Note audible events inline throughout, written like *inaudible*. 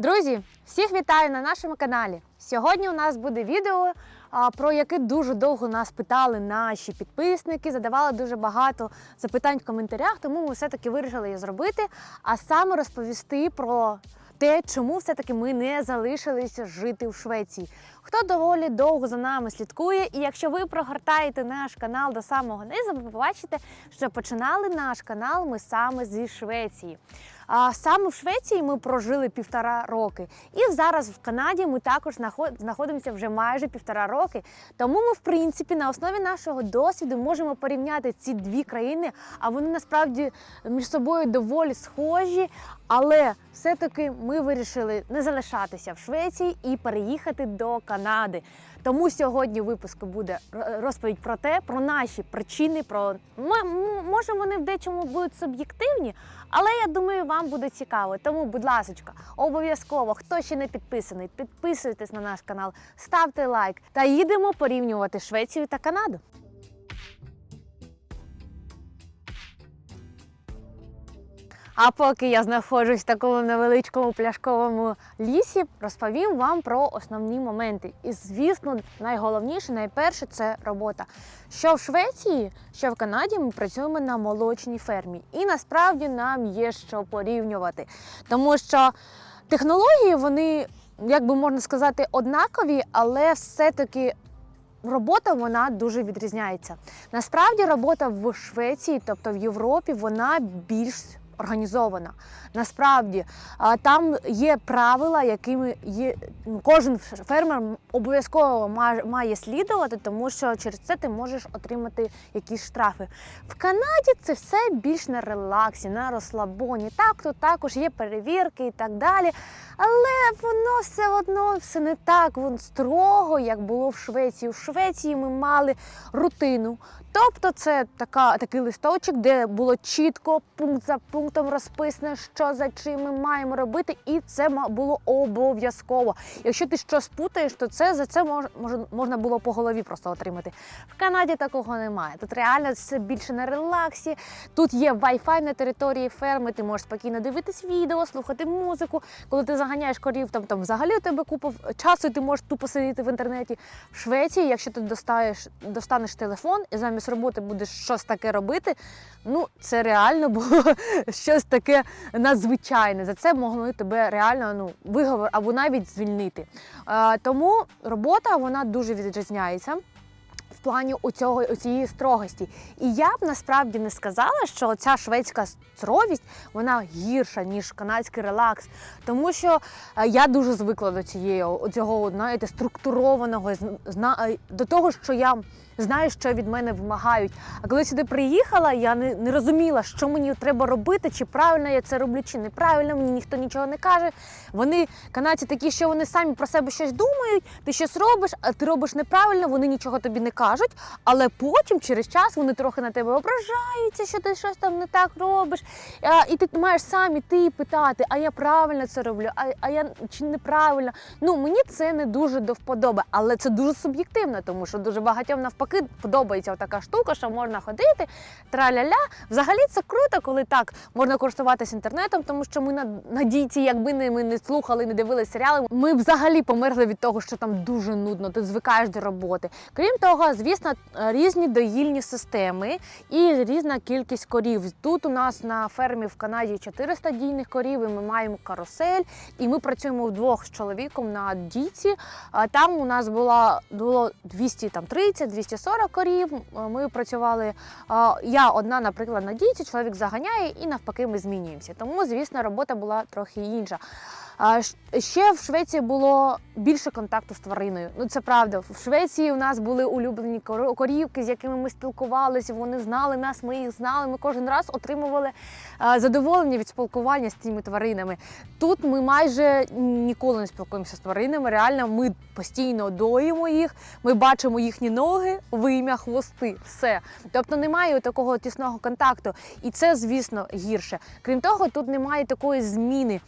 Друзі, всіх вітаю на нашому каналі. Сьогодні у нас буде відео, про яке дуже довго нас питали наші підписники, задавали дуже багато запитань в коментарях, тому ми все-таки вирішили її зробити, а саме розповісти про те, чому все-таки ми не залишилися жити в Швеції. Хто доволі довго за нами слідкує, і якщо ви прогортаєте наш канал до самого низу, ви побачите, що починали наш канал ми саме зі Швеції. А саме в Швеції ми прожили півтора роки. І зараз в Канаді ми також знаходимося вже майже півтора роки. Тому ми, в принципі, на основі нашого досвіду можемо порівняти ці дві країни, а вони насправді між собою доволі схожі. Але все-таки ми вирішили не залишатися в Швеції і переїхати до Канади. Тому сьогодні в випуску буде розповідь про те, про наші причини, про може вони в дечому будуть суб'єктивні, але я думаю, вам буде цікаво. Тому, будь ласка, обов'язково, хто ще не підписаний, підписуйтесь на наш канал, ставте лайк та їдемо порівнювати Швецію та Канаду. А поки я знаходжусь в такому невеличкому пляшковому лісі, розповім вам про основні моменти. І, звісно, найголовніше, найперше це робота. Що в Швеції, що в Канаді ми працюємо на молочній фермі. І насправді нам є що порівнювати. Тому що технології, вони, як би можна сказати, однакові, але все-таки робота вона дуже відрізняється. Насправді робота в Швеції, тобто в Європі, вона більш організована. Насправді там є правила, якими є ну, кожен фермер обов'язково має, слідувати, тому що через це ти можеш отримати якісь штрафи. В Канаді це все більш на релаксі, на розслабоні. Так, тут також є перевірки і так далі. Але воно все одно все не так вон, строго, як було в Швеції. В Швеції ми мали рутину. Тобто це така, такий листочок, де було чітко пункт за пунктом розписано, що за чим ми маємо робити, і це було обов'язково. Якщо ти щось путаєш, то це за це мож, мож- можна було по голові просто отримати. В Канаді такого немає. Тут реально все більше на релаксі. Тут є Wi-Fi на території ферми. Ти можеш спокійно дивитись відео, слухати музику. Коли ти заганяєш корів, там там взагалі у тебе купа часу, і ти можеш тупо сидіти в інтернеті. В Швеції, якщо ти достаєш, достанеш телефон і замість роботи будеш щось таке робити, ну це реально було щось таке надзвичайне. За це могли тебе реально ну, виговор або навіть звільнити. Е, тому робота вона дуже відрізняється. В плані у цього у цієї строгості, і я б насправді не сказала, що ця шведська суровість вона гірша ніж канадський релакс, тому що е, я дуже звикла до цієї цього знаєте, структурованого до того, що я знаю, що від мене вимагають. А коли сюди приїхала, я не, не розуміла, що мені треба робити, чи правильно я це роблю, чи неправильно. Мені ніхто нічого не каже. Вони канадці такі, що вони самі про себе щось думають, ти щось робиш, а ти робиш неправильно, вони нічого тобі не кажуть. Але потім, через час, вони трохи на тебе ображаються, що ти щось там не так робиш. І ти маєш сам іти питати, а я правильно це роблю, а, а я чи неправильно. Ну мені це не дуже до вподоби, але це дуже суб'єктивно, тому що дуже багатьом навпаки подобається така штука, що можна ходити, траля-ля. Взагалі це круто, коли так можна користуватися інтернетом, тому що ми на, на дійці, якби не ми не слухали, не дивилися серіали, ми взагалі померли від того, що там дуже нудно, ти звикаєш до роботи. Крім того, звісно, різні доїльні системи і різна кількість корів. Тут у нас на фермі в Канаді 400 дійних корів, і ми маємо карусель, і ми працюємо вдвох з чоловіком на дійці. Там у нас було, було 230-240 корів. Е, Ми працювали. Я одна, наприклад, на дійці, чоловік заганяє, і навпаки, ми змінюємося. Тому, звісно, робота була трохи інша. Ще в Швеції було більше контакту з твариною. Ну це правда. В Швеції у нас були улюблені корівки, з якими ми спілкувалися. Вони знали нас, ми їх знали. Ми кожен раз отримували задоволення від спілкування з цими тваринами. Тут ми майже ніколи не спілкуємося з тваринами. Реально, ми постійно доїмо їх, ми бачимо їхні ноги, вим'я, хвости, все. Тобто немає такого тісного контакту, і це, звісно, гірше. Крім того, тут немає такої зміни.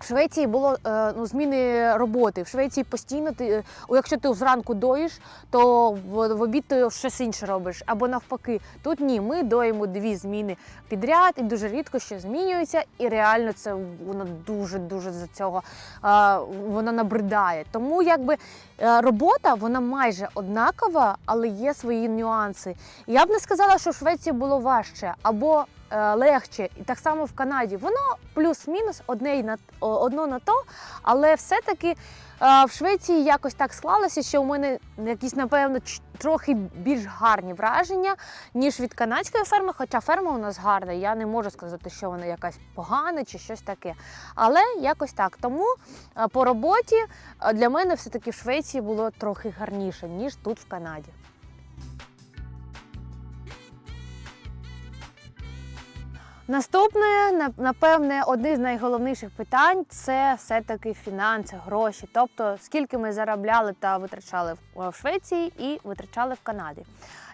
В Швеції було е, ну, зміни роботи. В Швеції постійно ти, е, якщо ти зранку доїш, то в, обід ти щось інше робиш. Або навпаки. Тут ні, ми доїмо дві зміни підряд, і дуже рідко що змінюється. І реально це воно дуже дуже за цього е, воно набридає. Тому якби робота вона майже однакова, але є свої нюанси. Я б не сказала, що в Швеції було важче або е, легче, і так само в Канаді. Воно плюс-мінус одне на одно на то, але все-таки е, в Швеції якось так склалося, що у мене якісь, напевно, трохи більш гарні враження, ніж від канадської ферми. Хоча ферма у нас гарна, я не можу сказати, що вона якась погана чи щось таке. Але якось так. Тому е, по роботі е, для мене все-таки в Швеції було трохи гарніше, ніж тут в Канаді. Наступне, на- напевне, одне з найголовніших питань це все-таки фінанси, гроші. Тобто, скільки ми заробляли та витрачали в- Швеції і витрачали в Канаді.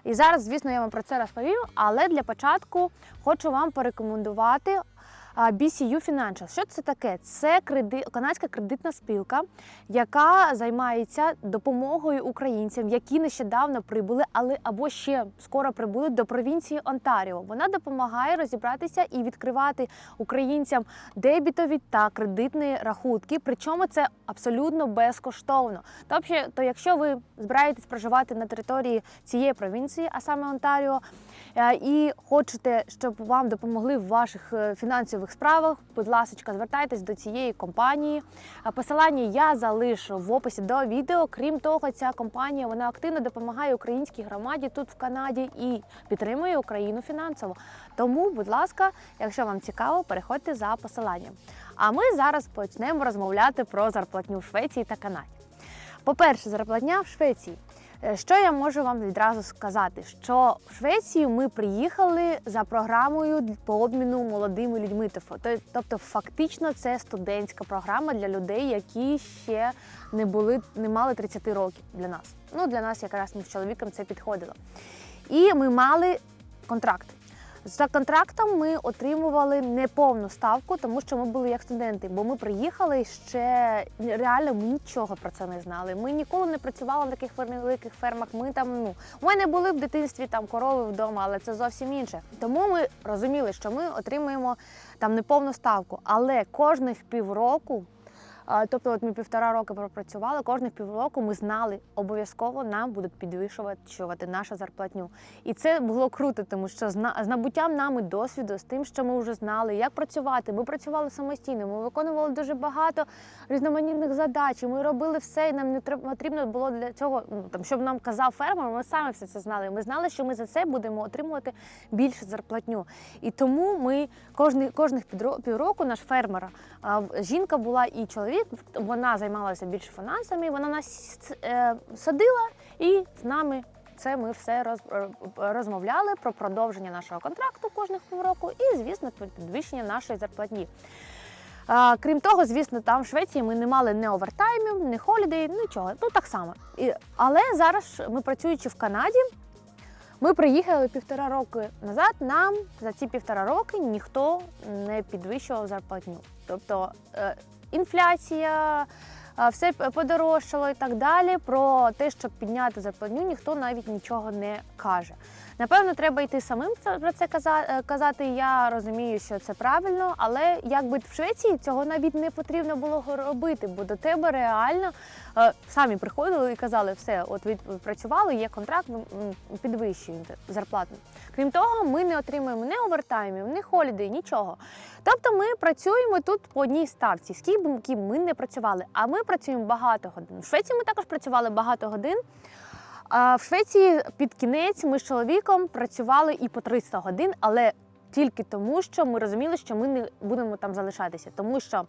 І зараз, звісно, я вам про це розповім, але для початку хочу вам порекомендувати BCU Financial. Що це таке? Це креди... канадська кредитна спілка, яка займається допомогою українцям, які нещодавно прибули, але або ще скоро прибудуть до провінції Онтаріо. Вона допомагає розібратися і відкривати українцям дебітові та кредитні рахунки. Причому це абсолютно безкоштовно. Тобто, то якщо ви збираєтесь проживати на території цієї провінції, а саме Онтаріо, і хочете, щоб вам допомогли в ваших е, фінансових справах, будь ласка, звертайтесь до цієї компанії. Посилання я залишу в описі до відео. Крім того, ця компанія вона активно допомагає українській громаді тут в Канаді і підтримує Україну фінансово. Тому, будь ласка, якщо вам цікаво, переходьте за посиланням. А ми зараз почнемо розмовляти про зарплатню в Швеції та Канаді. По-перше, зарплатня в Швеції. Е, Що я можу вам відразу сказати? Що в Швецію ми приїхали за програмою по обміну молодими людьми. Тобто- фактично, це студентська програма для людей, які ще не були, не мали 30 років для нас. Ну для нас якраз ми з чоловіком це підходило. І ми мали контракт. За контрактом ми отримували неповну ставку, тому що ми були як студенти, бо ми приїхали ще реально ми нічого про це не знали. Ми ніколи не працювали на таких великих фермах. Ми там ну у мене були в дитинстві там корови вдома, але це зовсім інше. Тому ми розуміли, що ми отримуємо там неповну ставку, але кожних півроку. Тобто, от ми півтора роки пропрацювали. Кожних півроку ми знали, обов'язково нам будуть підвищувати нашу зарплатню. І це було круто, тому що з набуттям нами досвіду, з тим, що ми вже знали, як працювати. Ми працювали самостійно, ми виконували дуже багато різноманітних задач. Ми робили все, і нам не потрібно було для цього, ну там, щоб нам казав фермер. Ми самі все це знали. Ми знали, що ми за це будемо отримувати більше зарплатню. І тому ми кожний кожних півроку наш фермер, жінка була і чоловік. Вона займалася більше фінансами. Вона нас е, садила і з нами це ми все е, розмовляли про продовження нашого контракту кожних півроку і, звісно, підвищення нашої зарплатні. Крім того, звісно, там в Швеції ми не мали ні овертаймів, ні холідей, нічого. Ну так само. Але зараз ми працюючи в Канаді. Ми приїхали півтора року назад. Нам за ці півтора роки ніхто не підвищував зарплатню. Тобто е, інфляція, все подорожчало і так далі. Про те, щоб підняти зарплатню, ніхто навіть нічого не каже. Напевно, треба йти самим про це е, казати. Я розумію, що це правильно, але якби в Швеції цього навіть не потрібно було робити, бо до тебе реально е, самі приходили і казали, все, от ви працювали, є контракт, ви, підвищуєте зарплату. Крім того, ми не отримуємо ні овертаймів, ні холідей, нічого. Тобто ми працюємо тут по одній ставці, скільки б ми не працювали. А ми працюємо багато годин. В Швеції ми також працювали багато годин. В Швеції під кінець ми з чоловіком працювали і по 300 годин, але тільки тому, що ми розуміли, що ми не будемо там залишатися. Тому що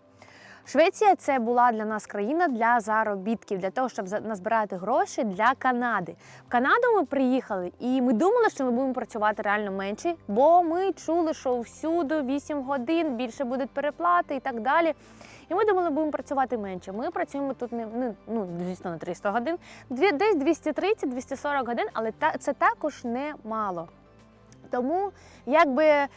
Швеція це була для нас країна для заробітків, для того, щоб назбирати гроші для Канади. В Канаду ми приїхали, і ми думали, що ми будемо працювати реально менше, бо ми чули, що всюди 8 годин більше будуть переплати і так далі. І ми думали, будемо працювати менше. Ми працюємо тут не ну, звісно, на 300 годин, дві- десь 230-240 годин, але та, це також не мало. Тому, якби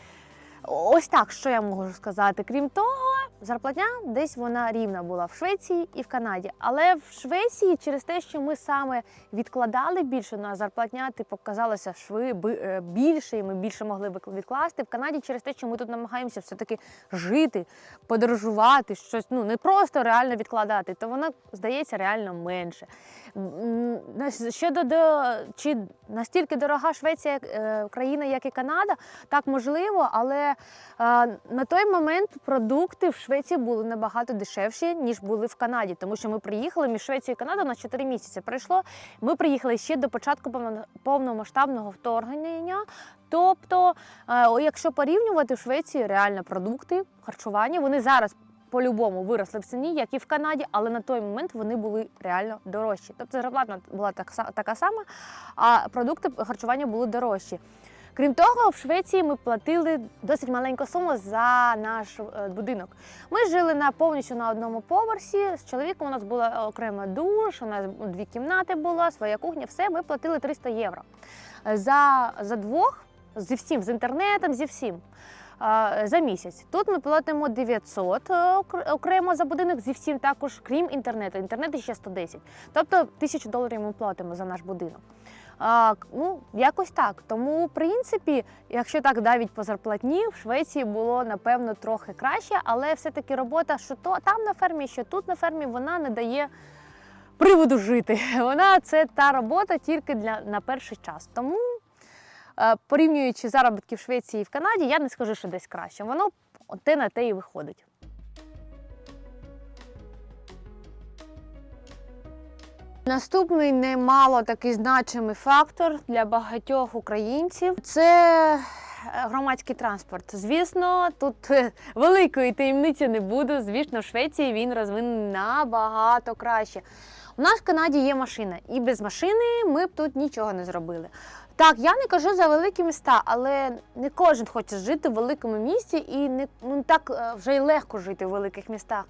ось так, що я можу сказати. Крім того, зарплатня десь вона рівна була в Швеції і в Канаді. Але в Швеції через те, що ми саме відкладали більше на зарплатня, типу казалося шви е, більше, і ми більше могли відкласти. В Канаді через те, що ми тут намагаємося все-таки жити, подорожувати, щось ну не просто реально відкладати, то воно здається реально менше. Щодо до чи настільки дорога Швеція е, країна, як і Канада, так можливо, але е, на той момент продукти в Швеції були набагато дешевші, ніж були в Канаді, тому що ми приїхали між Швецією і Канадою на 4 місяці. Пройшло. Ми приїхали ще до початку повномасштабного вторгнення. Тобто, е, якщо порівнювати в Швеції реально продукти, харчування, вони зараз по-любому виросли в ціні, як і в Канаді, але на той момент вони були реально дорожчі. Тобто зарплата була так, така сама, а продукти харчування були дорожчі. Крім того, в Швеції ми платили досить маленьку суму за наш е, будинок. Ми жили на повністю на одному поверсі. З чоловіком у нас була окрема душ, у нас дві кімнати була, своя кухня, все. Ми платили 300 євро. Е, За, за двох зі всім, з інтернетом, зі всім. е, За місяць. Тут ми платимо 900 е, окремо за будинок зі всім також, крім інтернету. Інтернет ще 110. Тобто 1000 доларів ми платимо за наш будинок. А, ну, якось так. Тому, в принципі, якщо так навіть по зарплатні, в Швеції було напевно трохи краще, але все-таки робота, що то там на фермі, що тут на фермі, вона не дає приводу жити. *laughs* Вона це та робота тільки для на перший час. Тому, е, порівнюючи заробітки в Швеції і в Канаді, я не скажу, що десь краще. Воно те на те і виходить. Наступний немало такий значимий фактор для багатьох українців це е, громадський транспорт. Звісно, тут е, великої таємниці не буду. Звісно, в Швеції він розвинений набагато краще. У нас в Канаді є машина, і без машини ми б тут нічого не зробили. Так, я не кажу за великі міста, але не кожен хоче жити в великому місті, і не ну, так е, вже й легко жити в великих містах.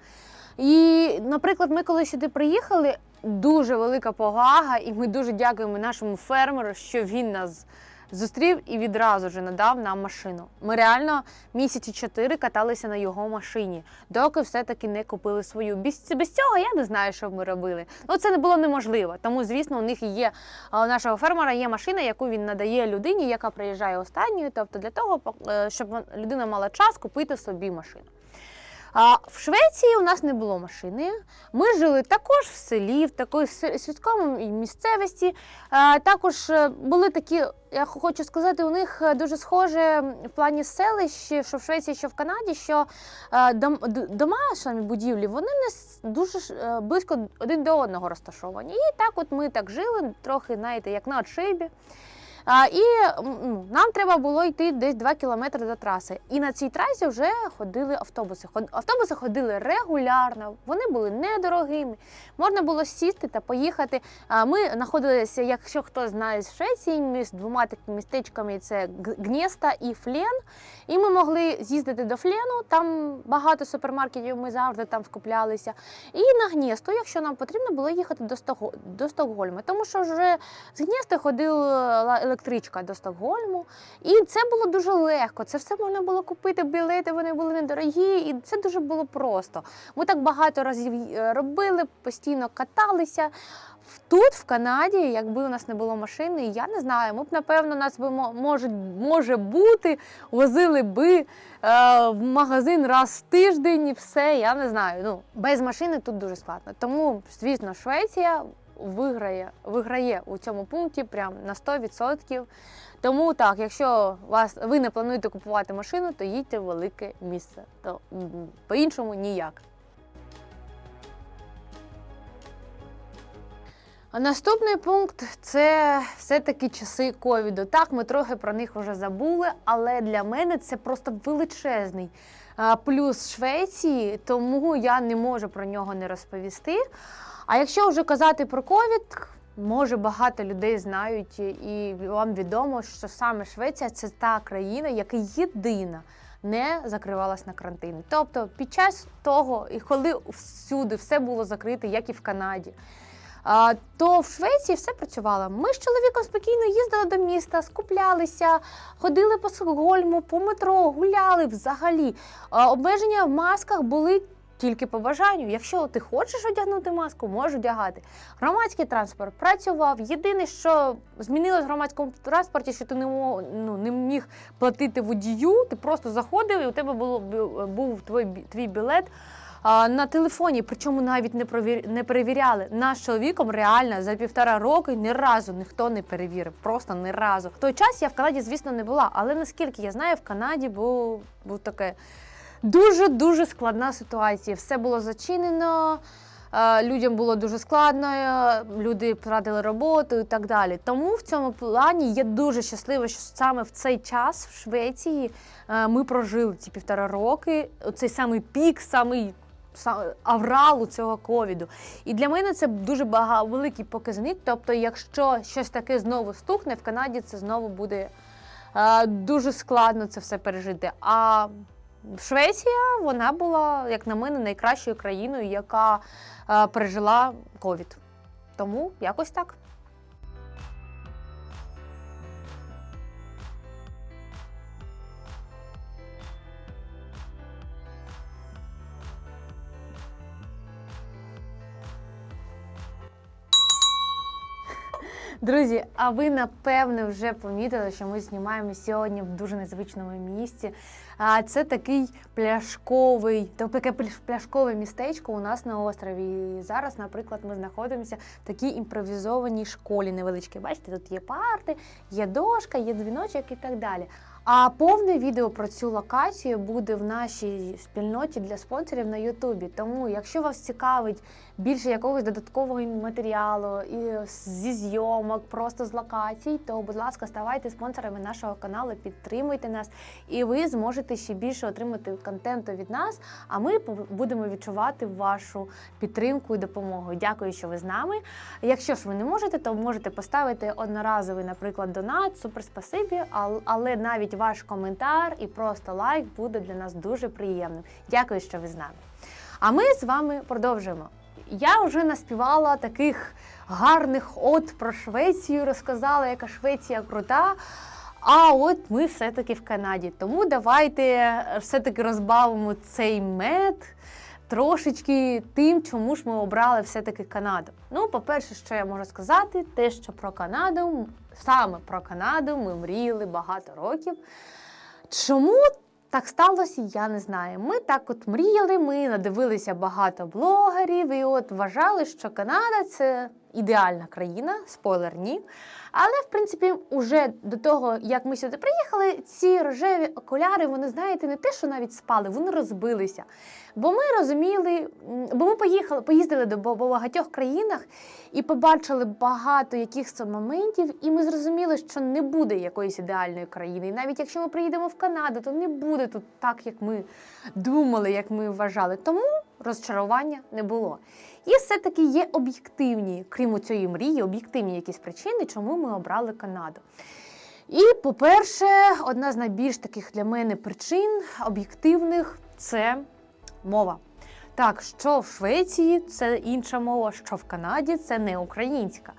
І, наприклад, ми коли сюди приїхали, дуже велика повага, і ми дуже дякуємо нашому фермеру, що він нас зустрів і відразу ж надав нам машину. Ми реально місяці чотири каталися на його машині, доки все-таки не купили свою. Без, без цього я не знаю, що б ми робили. Ну це не було неможливо. Тому, звісно, у них є у нашого фермера є машина, яку він надає людині, яка приїжджає останньою. Тобто для того, е, щоб людина мала час купити собі машину. А в Швеції у нас не було машини. Ми жили також в селі, в такій сільському місцевості. А, Також е, були такі, я хочу сказати, у них е, дуже схоже в плані селищ, що в Швеції, що в Канаді, що е, дом- дома самі будівлі, вони не дуже близько один до одного розташовані. І так, от ми так жили, трохи, знаєте, як на отшибі. І нам треба було йти десь 2 кілометри до траси. І на цій трасі вже ходили автобуси. Автобуси ходили регулярно, вони були недорогими. Можна було сісти та поїхати. Ми знаходилися, якщо хто знає з Швеції, між двома такими містечками це Гнєста і Флен. І ми могли з'їздити до Флену, там багато супермаркетів, ми завжди там скуплялися. І на Гнєсту, якщо нам потрібно було їхати до, Стокгольма, тому що вже з Гнєста ходила електричка до Стокгольму, і це було дуже легко. Це все можна було купити, білети вони були недорогі, і це дуже було просто. Ми так багато разів е, робили, постійно каталися. Тут, в Канаді, якби у нас не було машини, я не знаю, ми б, напевно, нас би мо- може, може бути, возили би е, в магазин раз в тиждень і все. Я не знаю. Ну, без машини тут дуже складно. Тому, звісно, Швеція виграє, виграє у цьому пункті прям на 100%. Тому так, якщо вас ви не плануєте купувати машину, то їдьте в велике місце. То по-іншому ніяк. А наступний пункт це все-таки часи ковіду. Так, ми трохи про них вже забули, але для мене це просто величезний плюс Швеції, тому я не можу про нього не розповісти. А якщо вже казати про ковід, може багато людей знають і вам відомо, що саме Швеція це та країна, яка єдина не закривалась на карантині. Тобто під час того, і коли всюди все було закрите, як і в Канаді. то в Швеції все працювало. Ми з чоловіком спокійно їздили до міста, скуплялися, ходили по Стокгольму, по метро, гуляли взагалі. Обмеження в масках були. Тільки по бажанню. Якщо ти хочеш одягнути маску, можеш одягати. Громадський транспорт працював. Єдине, що змінилось в громадському транспорті, що ти не ну, не міг платити водію, ти просто заходив, і у тебе було, був твій, твій білет на телефоні. Причому навіть не, провір, не перевіряли. Наш чоловіком реально за півтора роки ні разу ніхто не перевірив. Просто ні разу. В той час я в Канаді, звісно, не була, але наскільки я знаю, в Канаді був, був таке. Дуже дуже складна ситуація. Все було зачинено. е, Людям було дуже складно, е, люди втратили роботу і так далі. Тому в цьому плані я дуже щаслива, що саме в цей час в Швеції е, ми прожили ці півтора роки. Цей самий пік, самий са- авралу цього ковіду. І для мене це дуже бага, великий показник. Тобто, якщо щось таке знову стукне, в Канаді це знову буде дуже складно це все пережити. А Швеція вона була, як на мене, найкращою країною, яка е, пережила ковід. Тому якось так. Друзі, а ви напевне вже помітили, що ми знімаємо сьогодні в дуже незвичному місці. А це такий пляшковий, то таке пляш- пляшкове містечко у нас на острові. І зараз, наприклад, ми знаходимося в такій імпровізованій школі невеличкій. Бачите, тут є парти, є дошка, є дзвіночок і так далі. А повне відео про цю локацію буде в нашій спільноті для спонсорів на Ютубі. Тому, якщо вас цікавить більше якогось додаткового матеріалу і зі зйомок, просто з локацій, то, будь ласка, ставайте спонсорами нашого каналу, підтримуйте нас, і ви зможете ще більше отримати контенту від нас. А ми будемо відчувати вашу підтримку і допомогу. Дякую, що ви з нами. Якщо ж ви не можете, то можете поставити одноразовий, наприклад, донат, супер спасибі, але навіть ваш коментар і просто лайк буде для нас дуже приємним. Дякую, що ви з нами. А ми з вами продовжуємо. Я вже наспівала таких гарних от про Швецію, розказала, яка Швеція крута. А от ми все-таки в Канаді. Тому давайте все-таки розбавимо цей мед трошечки тим, чому ж ми обрали все-таки Канаду. Ну, по-перше, що я можу сказати, те, що про Канаду, саме про Канаду ми мріяли багато років. Чому так сталося, я не знаю. Ми так от мріяли, ми надивилися багато блогерів і от вважали, що Канада це ідеальна країна, спойлер ні. Але в принципі, уже до того, як ми сюди приїхали, ці рожеві окуляри, вони знаєте, не те, що навіть спали, вони розбилися. Бо ми розуміли, бо ми поїхали, поїздили до ба- багатьох країнах і побачили багато якихось моментів, і ми зрозуміли, що не буде якоїсь ідеальної країни. І навіть якщо ми приїдемо в Канаду, то не буде тут так, як ми думали, як ми вважали. Тому розчарування не було. І все-таки є об'єктивні, крім цієї мрії, об'єктивні якісь причини, чому ми обрали Канаду. І, по-перше, одна з найбільш таких для мене причин об'єктивних це мова. Так, що в Швеції це інша мова, що в Канаді це не українська.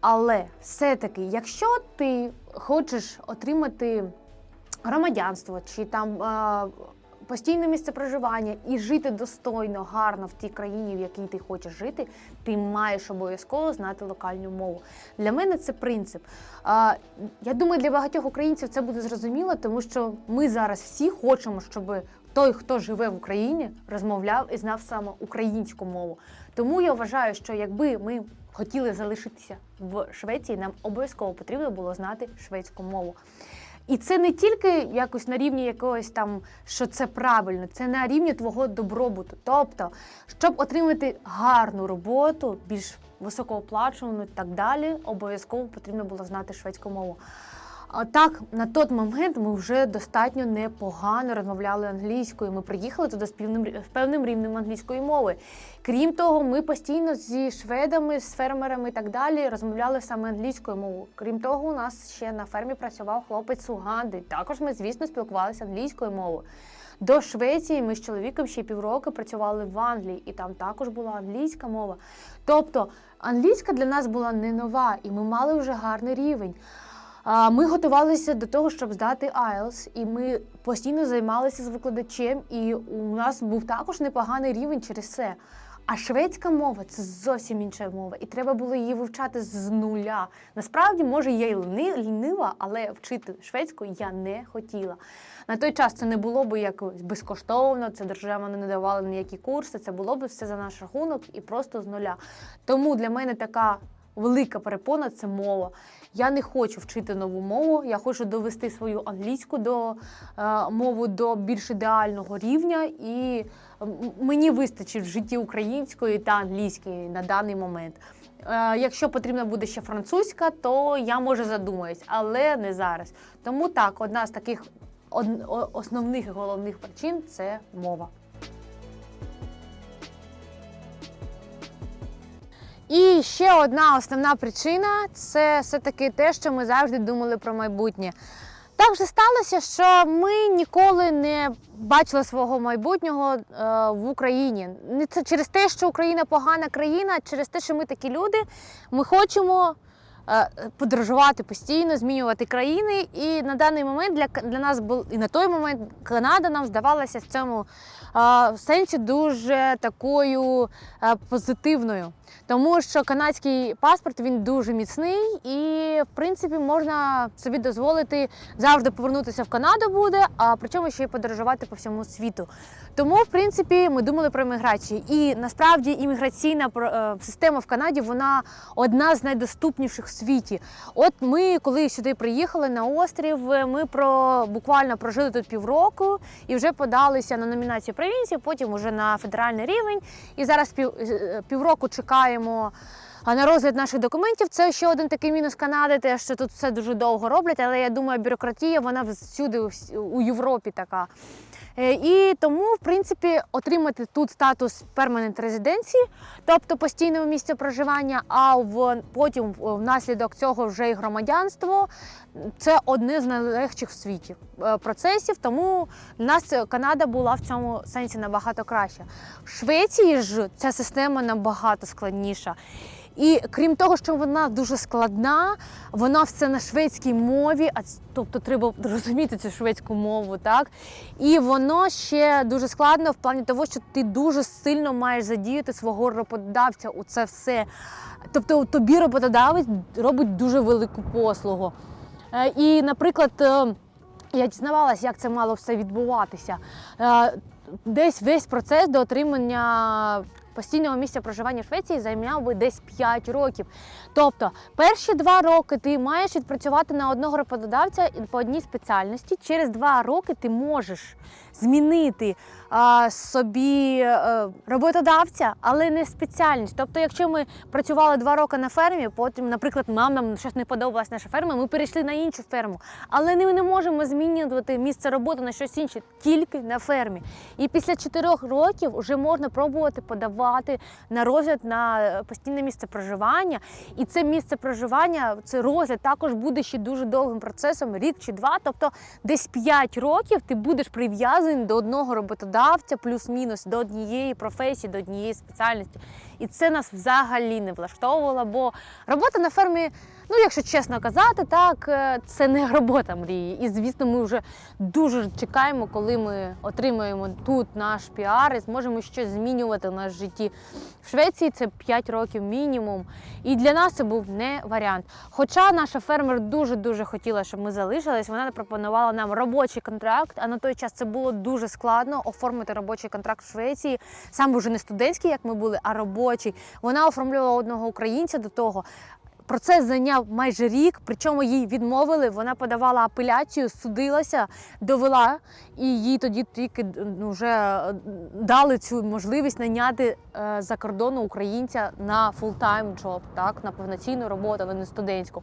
Але все-таки, якщо ти хочеш отримати громадянство чи там е, постійне місце проживання і жити достойно, гарно в тій країні, в якій ти хочеш жити, ти маєш обов'язково знати локальну мову. Для мене це принцип. А, я думаю, для багатьох українців це буде зрозуміло, тому що ми зараз всі хочемо, щоб той, хто живе в Україні, розмовляв і знав саме українську мову. Тому я вважаю, що якби ми хотіли залишитися в Швеції, нам обов'язково потрібно було знати шведську мову. І це не тільки якось на рівні якогось там, що це правильно, це на рівні твого добробуту. Тобто, щоб отримати гарну роботу, більш високооплачувану і так далі, обов'язково потрібно було знати шведську мову. А так, на той момент ми вже достатньо непогано розмовляли англійською. Ми приїхали туди з певним, з певним рівнем англійської мови. Крім того, ми постійно зі шведами, з фермерами і так далі розмовляли саме англійською мовою. Крім того, у нас ще на фермі працював хлопець з Уганди. Також ми, звісно, спілкувалися англійською мовою. До Швеції ми з чоловіком ще півроку працювали в Англії, і там також була англійська мова. Тобто англійська для нас була не нова, і ми мали вже гарний рівень. Ми готувалися до того, щоб здати IELTS, і ми постійно займалися з викладачем, і у нас був також непоганий рівень через це. А шведська мова це зовсім інша мова, і треба було її вивчати з нуля. Насправді, може, я й ліни- лінива, але вчити шведську я не хотіла. На той час це не було б якось безкоштовно, це держава не давала ніякі курси, це було б все за наш рахунок і просто з нуля. Тому для мене така велика перепона це мова. Я не хочу вчити нову мову, я хочу довести свою англійську до е, мову до більш ідеального рівня, і мені вистачить в житті української та англійської на даний момент. Е, якщо потрібна буде ще французька, то я може задумаюсь, але не зараз. Тому так, одна з таких основних і головних причин це мова. І ще одна основна причина це все-таки те, що ми завжди думали про майбутнє. Так вже сталося, що ми ніколи не бачили свого майбутнього е, в Україні. Не це через те, що Україна погана країна, а через те, що ми такі люди, ми хочемо подорожувати постійно, змінювати країни. І на даний момент для, для нас був і на той момент Канада нам здавалася в цьому е, сенсі дуже такою е, позитивною. Тому що канадський паспорт він дуже міцний, і в принципі можна собі дозволити завжди повернутися в Канаду буде, а причому ще й подорожувати по всьому світу. Тому, в принципі, ми думали про імміграцію. І насправді імміграційна е, система в Канаді вона одна з найдоступніших в світі. От ми, коли сюди приїхали на острів, ми про буквально прожили тут півроку і вже подалися на номінацію провінції, потім уже на федеральний рівень. І зараз пів, е, півроку чекаємо. А на розгляд наших документів це ще один такий мінус Канади, те, що тут все дуже довго роблять, але я думаю, бюрократія вона всюди у Європі така. Е, І тому, в принципі, отримати тут статус перманент резиденції, тобто постійного місця проживання, а в потім внаслідок цього вже і громадянство. Це одне з найлегших в світі е, процесів. Тому для нас Канада була в цьому сенсі набагато краще. В Швеції ж ця система набагато складніша. І крім того, що вона дуже складна, вона все на шведській мові, а тобто треба розуміти цю шведську мову, так? І воно ще дуже складно в плані того, що ти дуже сильно маєш задіяти свого роботодавця у це все. Тобто тобі роботодавець робить дуже велику послугу. Е, І, наприклад, е, я дізнавалася, як це мало все відбуватися. Е, Десь весь процес до отримання постійного місця проживання в Швеції зайняв би десь 5 років. Тобто, перші два роки ти маєш відпрацювати на одного роботодавця по одній спеціальності. Через два роки ти можеш змінити а, собі е, роботодавця, але не спеціальність. Тобто, якщо ми працювали два роки на фермі, потім, наприклад, мам нам щось не подобалась наша ферма, ми перейшли на іншу ферму. Але ми не можемо змінювати місце роботи на щось інше, тільки на фермі. І після чотирьох років вже можна пробувати подавати на розгляд на е, постійне місце проживання. І це місце проживання, це розгляд також буде ще дуже довгим процесом, рік чи два. Тобто десь 5 років ти будеш прив'язаний до одного роботодавця, плюс-мінус до однієї професії, до однієї спеціальності. І це нас взагалі не влаштовувало, бо робота на фермі. Ну, якщо чесно казати, так е, це не робота мрії. І звісно, ми вже дуже чекаємо, коли ми отримаємо тут наш піар і зможемо щось змінювати в нашому житті. В Швеції це 5 років мінімум. І для нас це був не варіант. Хоча наша фермер дуже дуже хотіла, щоб ми залишились. Вона пропонувала нам робочий контракт. А на той час це було дуже складно оформити робочий контракт в Швеції. Сам вже не студентський, як ми були, а робочий. Вона оформлювала одного українця до того. Процес зайняв майже рік, причому їй відмовили. Вона подавала апеляцію, судилася, довела, і їй тоді тільки ну, вже е, дали цю можливість наняти е, за кордону українця на full-time job, так, на повноцінну роботу, але не студентську.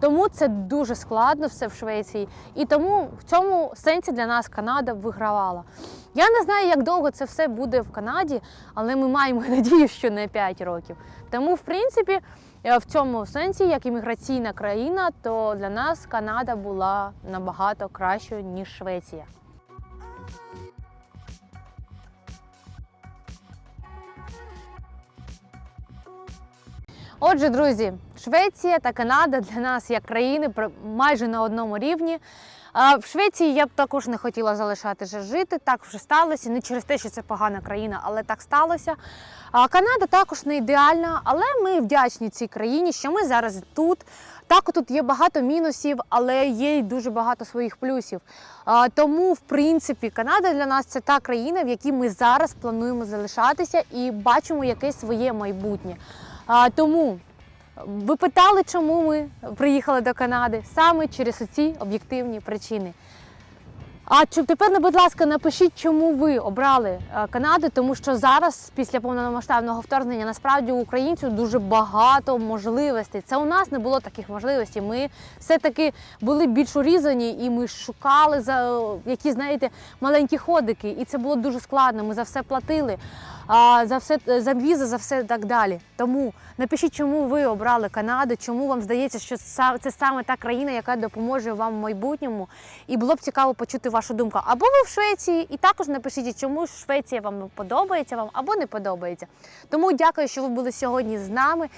Тому це дуже складно все в Швеції. І тому в цьому сенсі для нас Канада вигравала. Я не знаю, як довго це все буде в Канаді, але ми маємо *laughs* надію, що не 5 років. Тому, в принципі, Е, в цьому сенсі, як імміграційна країна, то для нас Канада була набагато кращою ніж Швеція. Отже, друзі, Швеція та Канада для нас як країни майже на одному рівні. В Швеції я б також не хотіла залишатися жити. Так вже сталося. Не через те, що це погана країна, але так сталося. Канада також не ідеальна, але ми вдячні цій країні, що ми зараз тут. Так, тут є багато мінусів, але є й дуже багато своїх плюсів. Тому, в принципі, Канада для нас це та країна, в якій ми зараз плануємо залишатися і бачимо якесь своє майбутнє. Тому ви питали, чому ми приїхали до Канади саме через ці об'єктивні причини. А тепер, ну, будь ласка, напишіть, чому ви обрали е, Канаду, тому що зараз, після повномасштабного вторгнення, насправді у українців дуже багато можливостей. Це у нас не було таких можливостей. Ми все-таки були більш урізані, і ми шукали за е, які, знаєте, маленькі ходики, і це було дуже складно. Ми за все платили. За все за візи, за все так далі. Тому напишіть, чому ви обрали Канаду, чому вам здається, що це саме та країна, яка допоможе вам в майбутньому. І було б цікаво почути вашу думку. Або ви в Швеції, і також напишіть, чому Швеція вам подобається вам або не подобається. Тому дякую, що ви були сьогодні з нами.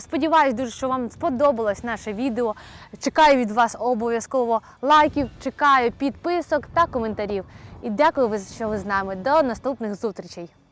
Сподіваюсь дуже, що вам сподобалось наше відео. Чекаю від вас обов'язково лайків, чекаю підписок та коментарів. І дякую, що ви з нами. До наступних зустрічей.